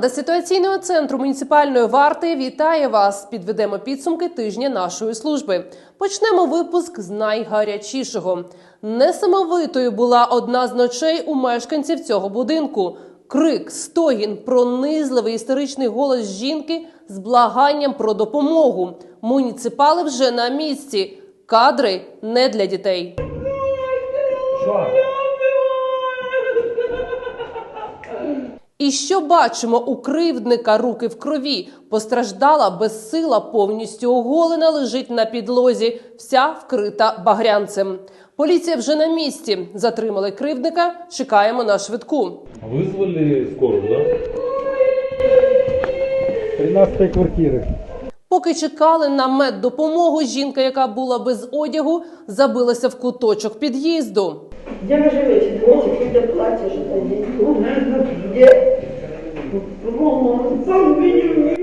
Команда ситуаційного центру муніципальної варти вітає вас. Підведемо підсумки тижня нашої служби. Почнемо випуск з найгарячішого. Несамовитою була одна з ночей у мешканців цього будинку. Крик, стогін, пронизливий істеричний голос жінки з благанням про допомогу. Муніципали вже на місці. Кадри не для дітей. І що бачимо у кривдника руки в крові? Постраждала безсила, повністю оголена, лежить на підлозі, вся вкрита багрянцем. Поліція вже на місці. Затримали кривдника. Чекаємо на швидку. Вызвали скорую, да? 13 квартири. Поки чекали на меддопомогу, жінка, яка була без одягу, забилася в куточок під'їзду. Где вы живете? Давайте. Где? Сам меня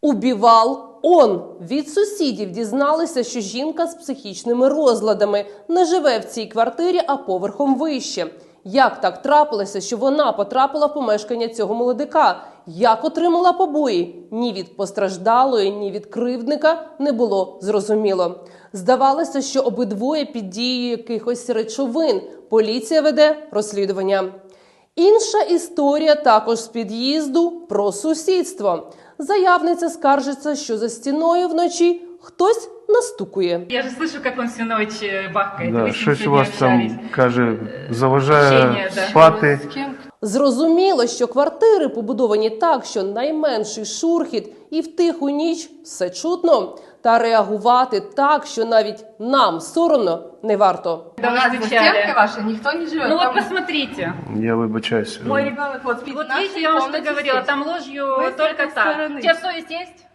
убивал. Он від сусідів дізналися, що жінка з психічними розладами не живе в цій квартирі, а поверхом вище. Як так трапилося, що вона потрапила в помешкання цього молодика? Як отримала побої? Ні від постраждалої, ні від кривдника не було зрозуміло. Здавалося, що обидвоє під дією якихось речовин. Поліція веде розслідування. Інша історія також з під'їзду про сусідство. Заявниця скаржиться, що за стіною вночі хтось настукує. Я же слышу, как он всю ночь э, бахкает. Да, Вы с ним щось у сегодня вас там общались. каже, заважає Общення, да. спати. Зрозуміло, що квартири побудовані так, що найменший шурхіт і в тиху ніч все чутно. Та реагувати так, що навіть нам соромно не варто. Когда У вы нас за стучали. стенкой вашей никто не живет. Ну вот Там посмотрите. Я вибачаюся. Мой ребенок вот спит Вот в нашей видите, я вам что комнате говорила, здесь. там ложью Вы с только этой так. стороны. У тебя совесть есть?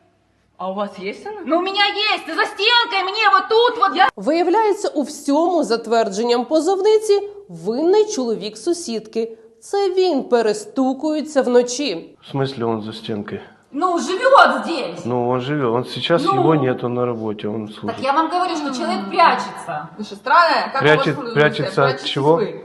А у вас есть она? Ну у меня есть, за стенкой мне вот тут вот. Я... Виявляється, у всьому, за твердженням позовниці, винний чоловік сусідки. Це він перестукується вночі. В смысле он за стенкой? Ну живет здесь. Ну, он живет. Он сейчас Ну. его нету на работе, он Так служит. я вам говорю, что человек прячется. Вы что, странная? Как Прячет- у вас прячется от Прячетесь чего? вы?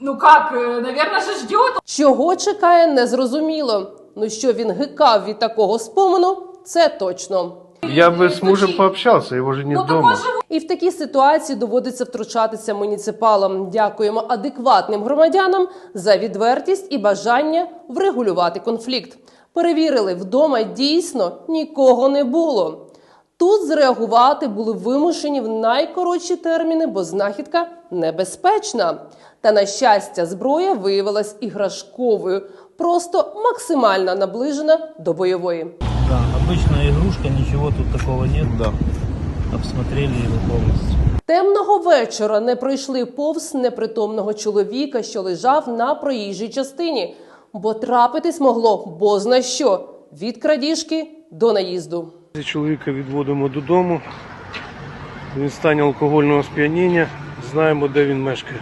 Ну как, э, наверное же ждет. Чого чекає, незрозуміло. Ну що він гикав від такого спомену, це точно. Я бы с мужем пообщался, его же нет Ну дома. такой же І в такій ситуації доводиться втручатися муніципалам. Дякуємо адекватним громадянам за відвертість і бажання врегулювати конфлікт. Перевірили, вдома дійсно нікого не було. Тут зреагувати були вимушені в найкоротші терміни, бо знахідка небезпечна. Та на щастя, зброя виявилась іграшковою, просто максимально наближена до бойової. Обычная игрушка, ничего тут такого нет. Да. Обсмотрели его полностью. Темного вечора не пройшли повз непритомного чоловіка, що лежав на проїжджій частині, бо трапитись могло бозна що від крадіжки до наїзду. Чоловіка відводимо додому. Він стані алкогольного сп'яніння. Знаємо, де він мешкає.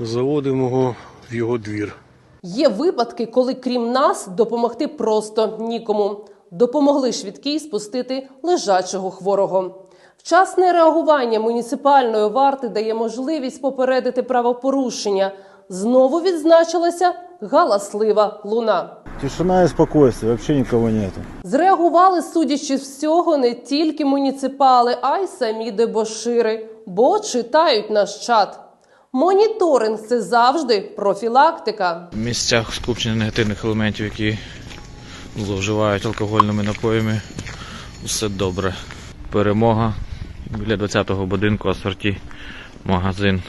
Заводимо його в його двір. Є випадки, коли крім нас допомогти просто нікому. Допомогли швидкій спустити лежачого хворого. Вчасне реагування муніципальної варти дає можливість попередити правопорушення. Знову відзначилася галаслива луна. Тишина и спокойствие, вообще никого нету. Зреагували, судячи з всього, не тільки муніципали, а й самі дебошири, бо читають наш чат. Моніторинг це завжди профілактика. В місцях скупчення негативних елементів, які зловживають алкогольними напоями, все добре. Перемога біля 20-го будинку асорті, магазин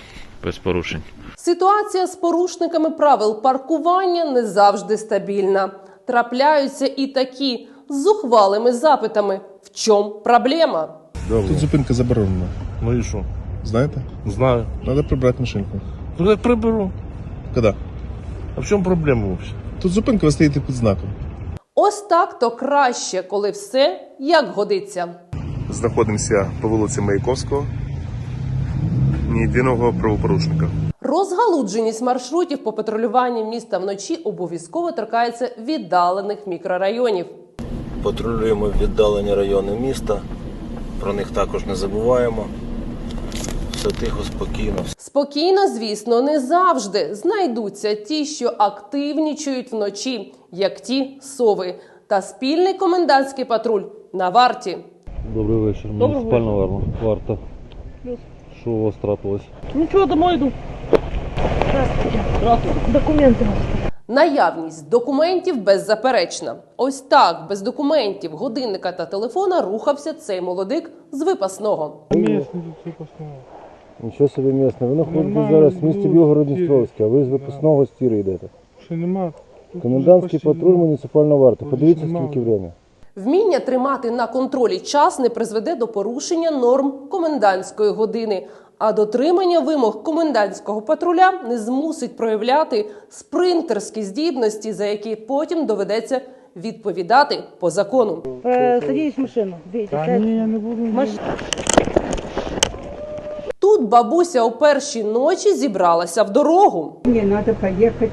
без порушень. Ситуація з порушниками правил паркування не завжди стабільна. Трапляються і такі з зухвалими запитами: в чому проблема? Тут зупинка заборонена. Ну и что? Знаєте? Знаю. Треба прибрати машинку. Ну я приберу. Коли? А в чем проблема вообще? Тут зупинка, ви стоїте під знаком. Ось так то краще, коли все як годиться. Знаходимося по вулиці Маяковського. Ні єдиного правопорушника. Розгалудженість маршрутів по патрулюванню міста вночі обов'язково торкається віддалених мікрорайонів. Патрулюємо віддалені райони міста. Про них також не забуваємо. все тихо, спокійно. Спокійно, звісно, не завжди знайдуться ті, що активнічують вночі, як ті сови. Та спільний комендантський патруль на варті. Добрий вечір. Муніципальна варна. варта. Що у вас трапилось? Ничего, домой иду. Документы. Наявність документів беззаперечна. Ось так, без документів, годинника та телефона рухався цей молодик з випасного. Нічого собі місне. Ви знаходитесь зараз в місті Білгород-Дністровське, а ви з випускного стіру йдете. Що нема? Комендантський патруль муніципальна варта. Подивіться, скільки время. Вміння тримати на контролі час не призведе до порушення норм комендантської години, а дотримання вимог комендантського патруля не змусить проявляти спринтерські здібності, за які потім доведеться відповідати по закону. Садись в машину. Та ні, я не буду. Тут бабуся у перші ночі зібралася в дорогу. Мне надо поехать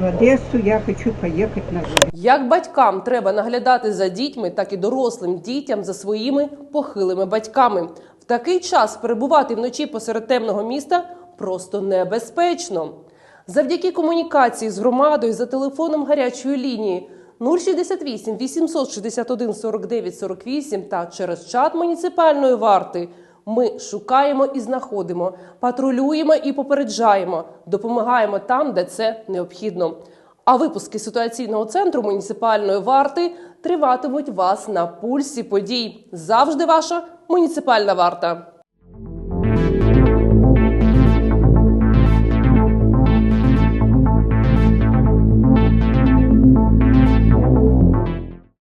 в Одессу, я хочу поехать на жизнь. Як батькам треба наглядати за дітьми, так і дорослим дітям за своїми похилими батьками. В такий час перебувати вночі посеред темного міста просто небезпечно. Завдяки комунікації з громадою за телефоном гарячої лінії 068 861 49 48 та через чат муніципальної варти. Ми шукаємо і знаходимо, патрулюємо і попереджаємо, допомагаємо там, де це необхідно. А випуски ситуаційного центру муніципальної варти триватимуть вас на пульсі подій. Завжди ваша муніципальна варта.